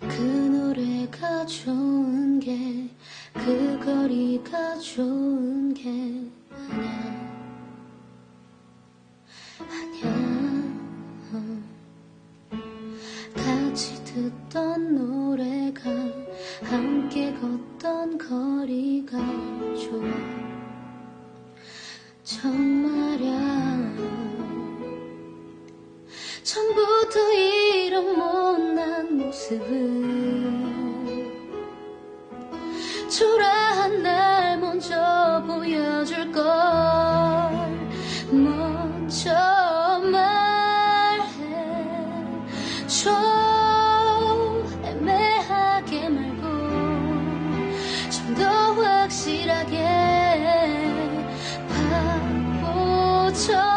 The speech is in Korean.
거리가 좋은 게 그 거리가 좋은 게 아냐 아냐 어. 같이 듣던 노래가 함께 걷던 거리가 좋아. 정말야. 처음부터 이런 못난 모습을 출출한 날 먼저 보여줄 걸. 먼저 말해줘 애매하게 말고 좀 더 확실하게 바보처럼